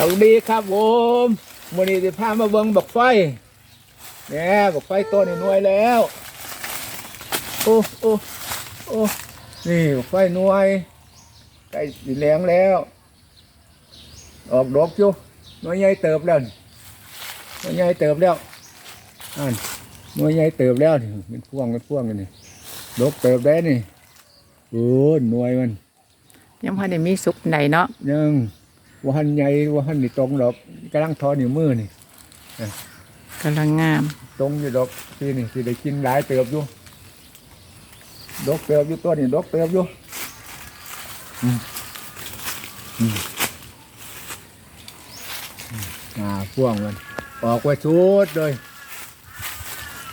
สวัสดีครับผมวันนี้จะพามาเบิ่งบักไฟเนี่ยบักไฟตัวนี้หน่วยแล้ว โอ้โอ้โอ้นี่บักไฟหน่วยใกล้สีแรงแล้ว ออกดอกอยู่หน่วยใหญ่เติบแล้วนี่หน่วยใหญ่เติบแล้วอันหน่วยใหญ่เติบแล้วนี่เป็นพ่วงเป็นพ่วงกันนี่ดอกเติบได้นี่โอ้หน่วยมัน ยังพอได้มีสุกไหนเนาะยัง ว่าหันใหญ่ว่าหันนี่ตรงดอกกำลังทอนิ้วมือนี่กำลังงาม ตรงอยู่ดอกทีนี่สิได้กินหลายเติบอยู่ดอกเติบอยู่ตัวนี่ดอกเติบอยู่อืมอืมอืมอ่าพ่วงมันออกไปชุดเลย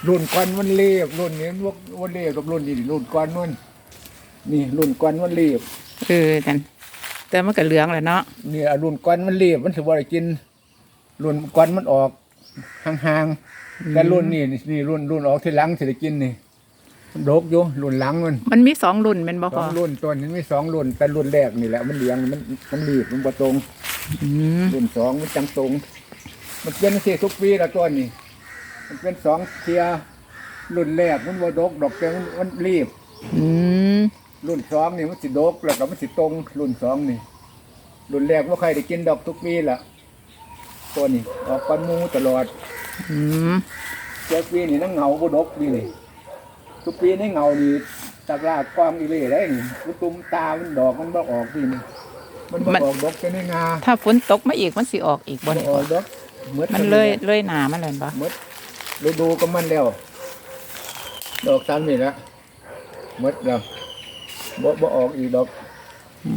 รุ่นก้อนมันเรียบรุ่นนี้พวกวันเรียบกับรุ่นนี้รุ่นก้อนมันนี่รุ่นก้อนมันเรียบเออนั่น แต่มันก็เหลืองแหละเนาะนี่อะรุ่นก้อนมันเรียบมันถือว่าได้กิน รุ่นก้อนมันออกห่างๆแต่รุ่นนี่นี่รุ่นรุ่นออกที่หลังสิได้กินนี่มันดกอยู่รุ่นหลังมันมันมีสองรุ่นแมันบ่สพอองรุ่นตัวนี้มีสองรุ่นแต่รุ่นแรกนี่แหละมันเหลียงมันมันรีบมันบ่ตรง อืมรุ่นสองมันจังตรง มันเป็นเสียทุกปีละตัวนี่มันเป็นสองเทียร์รุ่นแรกมันบ่ดกดอกแต่มันมันรีบ อืม รุ่นสองนี่มันสิดกแล้วก็มันสิตรง รุ่นสองนี่ รุ่นแรกว่าใครได้กินดอกทุกปีละตัวนี้ออกปันหมูตลอดอืมเจ้าปีนี่นั่งเงาบ่ดกปีนี่ทุกปีในเงานี่ตากลากกว้างอีเล่ได้นี่มันตุ้มตามันดอกมันบ่ออกปีนี่มันบ่ออกดอกจะในงาถ้าฝนตกมาอีกมันสิออกอีกบ่บ่นี่ออกดอกหดมันเลยเลยหนามันเลยบ่หมดฤดูก็มันแล้วดอกซ้ำนี่ละหมดแล้ว บ่บ่ออกอีกดอกอื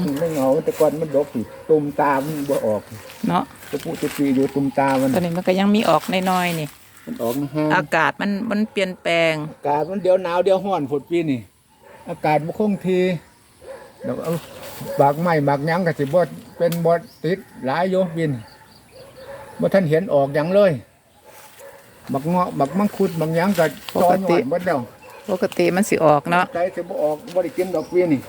มในเงาแต่ก่อนมันดอกสิตุ้มตามันบ่ออกเนาะจะพูดจะปีอยู่ตุ้มตามันตอนนี้มันก็ยังมีออกน้อยๆนี่ มันออกนะฮะอากาศมันมันเปลี่ยนแปลง อากาศมันเดี๋ยวหนาวเดี๋ยวร้อนฝนปีนี่ อากาศบ่คงทีเดี๋ยวเอาบากไม้บากหยังก็สิบ่เป็นบ่ติดหลายโยบินบ่ทันเห็นออกหยังเลยบักเงาะบักมังคุดบางหยังก็ตอนหวานเบิดแล้ว ปกติมันสิออกเนาะใจสิบ่ออกบ่ได้กินดอกปีนี่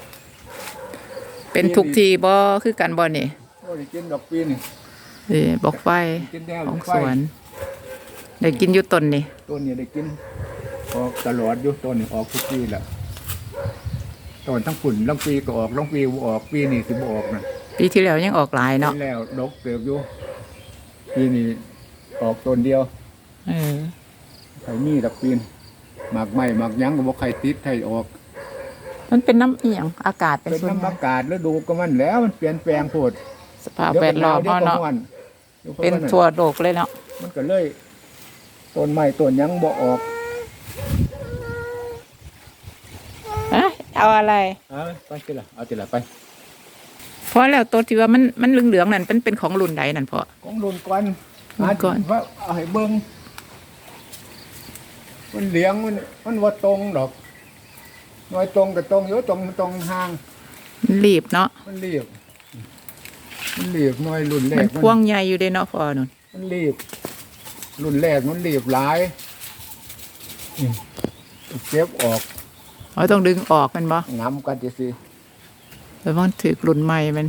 เป็นทุกทีบ่คือกันบ่นี่บ่ได้กินดอกปีนี่เออบอกไฟกินแนวของไฟสวนได้กินอยู่ต้นนี่ต้นนี้ได้กินออกตลอดอยู่ต้นนี้ออกทุกปีแหละต้นทั้งฝุ่นลังปีก็ออกลังปีบ่ออกปีนี่สิบ่ออกนะปีที่แล้วยังออกหลายเนาะปีแล้วดอกเติบอยู่ปีนี้ออกต้นเดียวเออไข่มีดอกปีน หมากไม้หมากหยังก็บ่ใครติดให้ออกมันเป็นน้ำเอียงอากาศเป็นเป็นส่วนน้ำใหญ่อากาศฤดูก็มันแล้วมันเปลี่ยนแปลงโพดสภาพแวดล้อมดี๋ยวเนาะก็เนาะร้อนดี๋ยวก็เป็นร้อทั่วโลกเลยเนาะมันก็เลยต้นไม้ต้นหยังบ่ออกอะเอาอะไร เอาไปสิล่ะเอาสิล่ะไปเพราะแล้วตัวที่ว่ามันมันเหลืองๆนั่นเป็นเป็นของรุ่นใดนั่นพอ ของรุ่นก่อนรุ่นก่อน ว่าเอาให้เบิ่ง มันเหลียงมันมันว่าตรงดอกน้อยตรงกับตรงอยู่ตรงตรงห่าง มันรีบเนาะมันเรียบมันเรียบน้อยรุ่นแรมันกพวงใหญ่อยู่เด้เนาะพอนุ่นมันเรียบรุ่นแรกมันเรียบหลายอืมเก็บออกเราต้องดึงออกมันบ่งำกันจะสิแล้วมันถือรุ่นใหม่มัน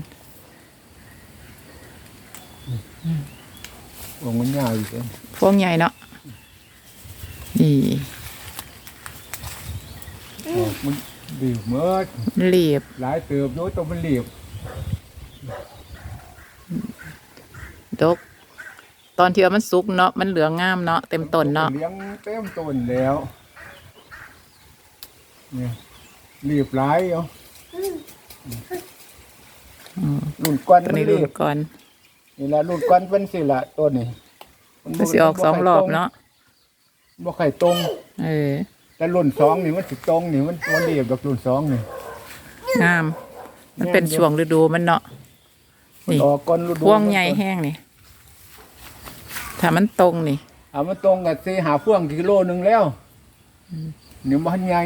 วงมันยาวอยู่เลยพวงใหญ่เนาะ นี่ออกมันเรียบเมื่อมันรีบหลายเติบอยู่ตรงมันเรียบดก ตอนที่ว่ามันสุกเนาะมันเหลืองงามเนาะเต็มต้นเนาะเลี้ยงเต็มต้นแล้วเนี่ยเรียบหลายอยู่อืมรุ่นก้อนตัวมันนี้เรีรุ่นยบก่อนนี่ละรุ่นก้อนเป็นสิละตัวนี้มันสิออกสองรอบเนาะ บ่ไข่ตรง เออ แต่รุ่นสองนี่มันสิตรงนี่มันมันเรียบกับรุ่นสองนี่งาม มันเป็นช่วงฤดูมันเนาะมันนี่ออกก้อนฤดูพวงใหญ่แห้งนี่ ถ้ามันตรงนี่ เอามาตรงกับสี่หาพวงกิโลหนึ่งแล้วนี่มันใหญ่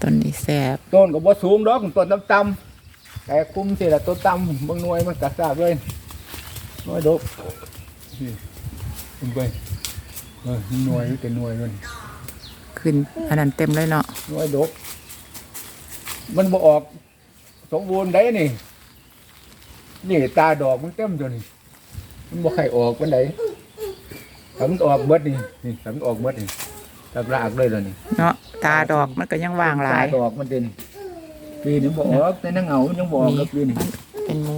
ต้นนี้แสบต้นก็บ่สูงดอกต้นต่ำๆแต่คุ้มสิละต้นต่ำบางหน่วยมันกระซาบเลยน้อยดกนี่ขึ้นไป เออหน่วยเป็นหน่วยมันขึ้นอันนั้นเต็มเลยเนาะหน่วยดก มันบ่ออก สมบูรณ์ได้นี่ นี่ตาดอกมันเต็มอยู่นี่มันบ่ใครออกปานใดถ้ามันออกเบิดนี่นี่ถ้ามันออกเบิดนี่ตักรากเลยแล้วนี่เนาะตาดอกมันก็ยังว่างหลายตดอกมันเด่นปีนี้บ่ออกแต่นังเหงามันยังบ่ออกแล้วปีนี้เป็นหมู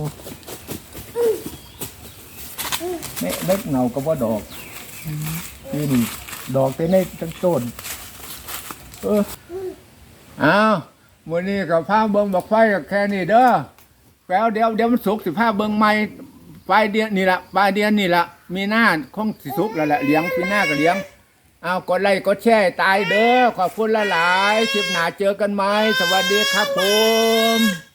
เม็ดเม็ดเหงาก็บ่ดอก ปีนี้ดอกแต่ในทั้งต้น เอออ้าวมื้อนี้ก็พาเบิ่งบักไฟก็แค่นี้เด้อแป๊วเดี๋ยวเดี๋ยวมันสุกสิพาเบิ่งใหม่ปลายเดือนนี่ละปลายเดือนนี่ละมีหน้าคงสิสุกแล้วแหละเลี้ยงปีหน้าก็เลี้ยงเอากดไลค์กดแชร์ตายเด้อขอบคุณหลายๆคลิปหนาเจอกันไหมสวัสดีครับผม